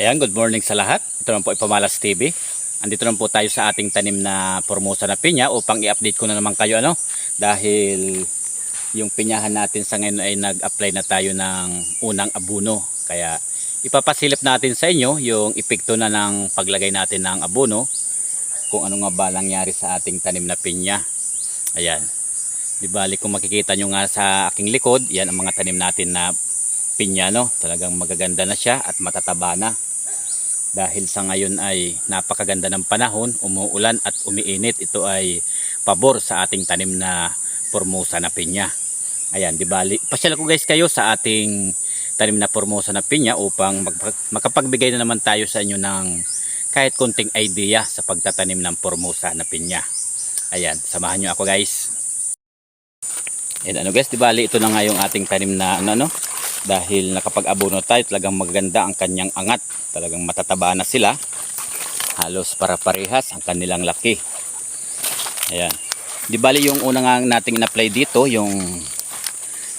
Ayan, good morning sa lahat. Ito naman po ay Pamalas TV. Andito naman po tayo sa ating tanim na Formosa na pinya upang i-update ko na naman kayo ano dahil yung pinyahan natin sa ngayon ay nag-apply na tayo ng unang abuno. Kaya ipapasilip natin sa inyo yung epekto na ng paglagay natin ng abono kung ano nga ba nangyari sa ating tanim na pinya. Ayan. Di bali kung makikita nyo nga sa aking likod, yan ang mga tanim natin na pinya no. Talagang magaganda na siya at matataba na. Dahil sa ngayon ay napakaganda ng panahon, umuulan at umiinit. Ito ay pabor sa ating tanim na Formosa na pinya. Ayan, di bali. Pasyal ko guys kayo sa ating tanim na Formosa na pinya upang makapagbigay na naman tayo sa inyo ng kahit konting idea sa pagtatanim ng Formosa na pinya. Ayan, samahan nyo ako guys. Ayan, ano guys, di bali ito na nga yung ating tanim na ano, ano dahil nakapag-abono tayo talagang maganda ang kanyang angat. Talagang matataba na sila. Halos para parehas ang kanilang laki. Ayan. Di bali yung una nga nating in-apply dito yung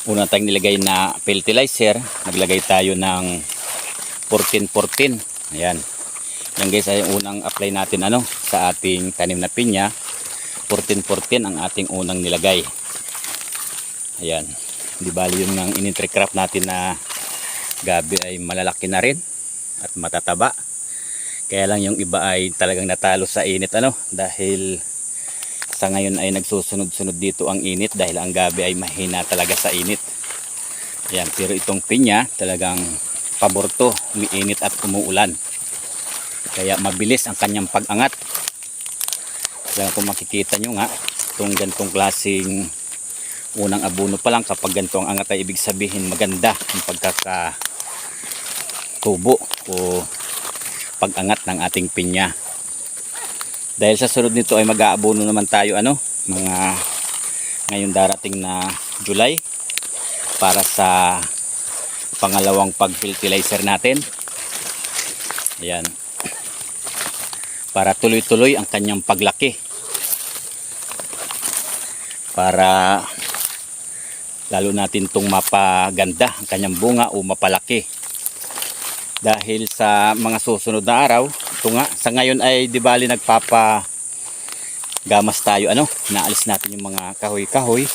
una tayong nilagay na fertilizer naglagay tayo ng 14-14 ayan. Yan guys ay unang apply natin ano sa ating tanim na pinya. 14-14 ang ating unang nilagay. Ayan di bali yung nang inintricraft natin na gabi ay malalaki na rin at matataba. Kaya lang yung iba ay talagang natalo sa init ano? Dahil sa ngayon ay nagsusunod-sunod dito ang init dahil ang gabi ay mahina talaga sa init. Yan pero itong pinya talagang paborto umiinit at umuulan. Kaya mabilis ang kanyang pag-angat. Kaya kung makikita nyo nga itong ganitong klaseng unang abono pa lang kapag ganito ang angat ay ibig sabihin maganda ang pagkaka tubo o pag-angat ng ating pinya. Dahil sa sunod nito ay mag-aabono naman tayo ano mga ngayon darating na July para sa pangalawang pag-fertilizer natin. Ayan. Para tuloy-tuloy ang kanyang paglaki. Para lalo natin itong mapaganda ang kanyang bunga o mapalaki. Dahil sa mga susunod na araw ito nga sa ngayon ay di bali nagpapa gamas tayo ano naalis natin yung mga kahoy kahoy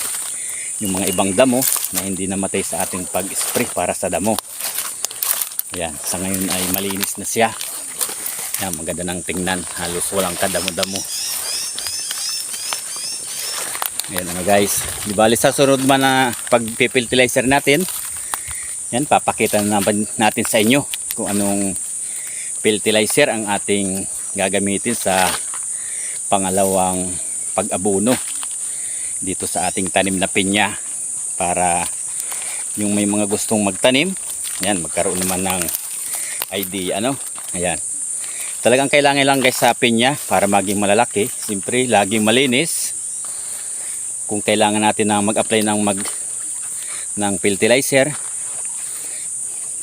yung mga ibang damo na hindi namatay sa ating pag spray para sa damo. Ayan sa ngayon ay malinis na siya. Yan maganda ng tingnan. Halos walang kadamo damo Ayan mga guys. Di bali sa sunod man na pag-fertilizer natin, yan, papakita na naman natin sa inyo kung anong fertilizer ang ating gagamitin sa pangalawang pag-abuno dito sa ating tanim na pinya para yung may mga gustong magtanim, yan, magkaroon naman ng idea, ano? Ayan. Talagang kailangan lang guys sa pinya para maging malalaki. Siyempre, laging malinis kung kailangan natin na mag-apply ng mag ng fertilizer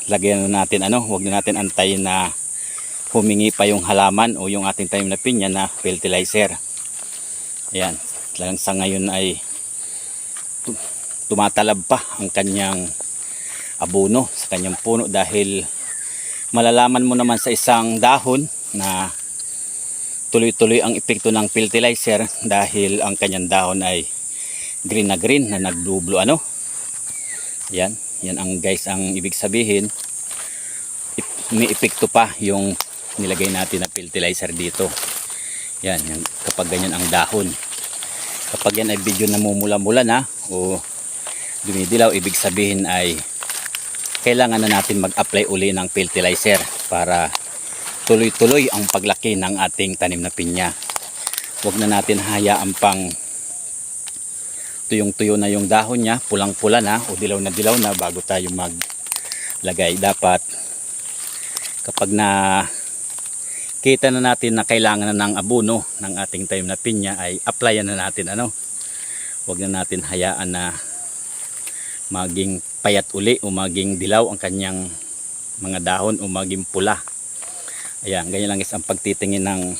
lagyan na natin ano huwag na natin antayin na humingi pa yung halaman o yung ating tanim na pinya na fertilizer. Ayan. Talagang sa ngayon ay tu- tumatalab pa ang kanyang abono sa kanyang puno dahil malalaman mo naman sa isang dahon na tuloy-tuloy ang epekto ng fertilizer dahil ang kanyang dahon ay green na green na nagdublo ano? Yan yan ang guys ang ibig sabihin. May epekto pa yung nilagay natin na fertilizer dito. Yan, yan kapag ganyan ang dahon. Kapag yan ay video namumula-mula na o dumidilaw ibig sabihin ay kailangan na natin mag-apply uli ng fertilizer para tuloy-tuloy ang paglaki ng ating tanim na pinya. Huwag na natin hayaan pang tuyong-tuyo na yung dahon niya, pulang-pula na o dilaw na dilaw na bago tayo maglagay. Dapat kapag na kita na natin na kailangan na ng abono ng ating tayo na pinya ay applyan na natin ano. Huwag na natin hayaan na maging payat uli o maging dilaw ang kanyang mga dahon o maging pula. Ayan, ganyan lang is ang pagtitingin ng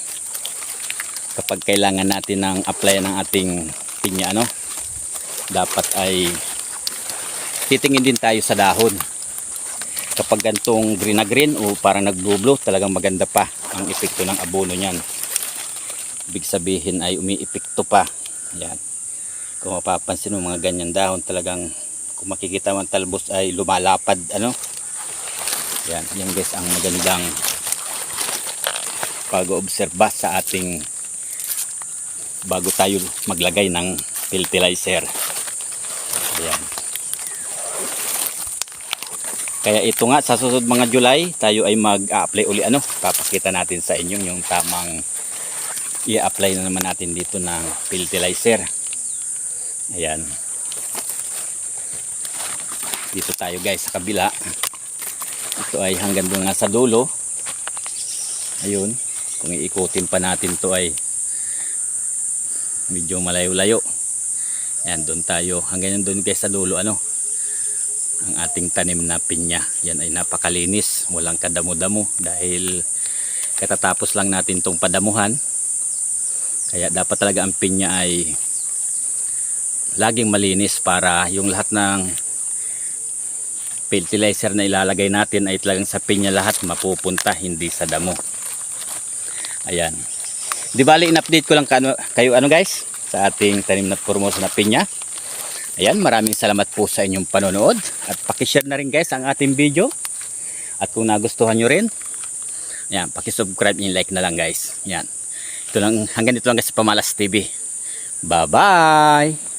kapag kailangan natin ng apply ng ating pinya ano dapat ay titingin din tayo sa dahon kapag gantong green na green o parang nag-blue talagang maganda pa ang epekto ng abono niyan. Ibig sabihin ay umiipekto pa. Yan. Kung mapapansin mo mga ganyan dahon talagang kung makikita mo ang talbos ay lumalapad ano. Yan, yan guys ang magandang pag-obserba sa ating bago tayo maglagay ng fertilizer. Ayan. Kaya ito nga sa susunod mga July, tayo ay mag-apply uli ano, papakita natin sa inyo yung tamang i-apply na naman natin dito ng fertilizer. Ayan. Dito tayo guys sa kabila. Ito ay hanggang doon nga sa dulo. Ayun. Kung iikutin pa natin to ay medyo malayo-layo. Ayan, doon tayo. Hanggang doon guys sa dulo ano ang ating tanim na pinya. Yan ay napakalinis, walang kadamo-damo dahil katatapos lang natin tong padamuhan. Kaya dapat talaga ang pinya ay laging malinis para yung lahat ng fertilizer na ilalagay natin ay talagang sa pinya lahat mapupunta, hindi sa damo. Ayan. Di bali, in-update ko lang kayo ano guys sa ating tanim na formos na pinya. Ayan, maraming salamat po sa inyong panonood at pakishare na rin guys ang ating video. At kung nagustuhan nyo rin, ayan, pakisubscribe and like na lang guys. Ayan. Ito lang, hanggang dito lang guys sa Pamalas TV. Bye-bye!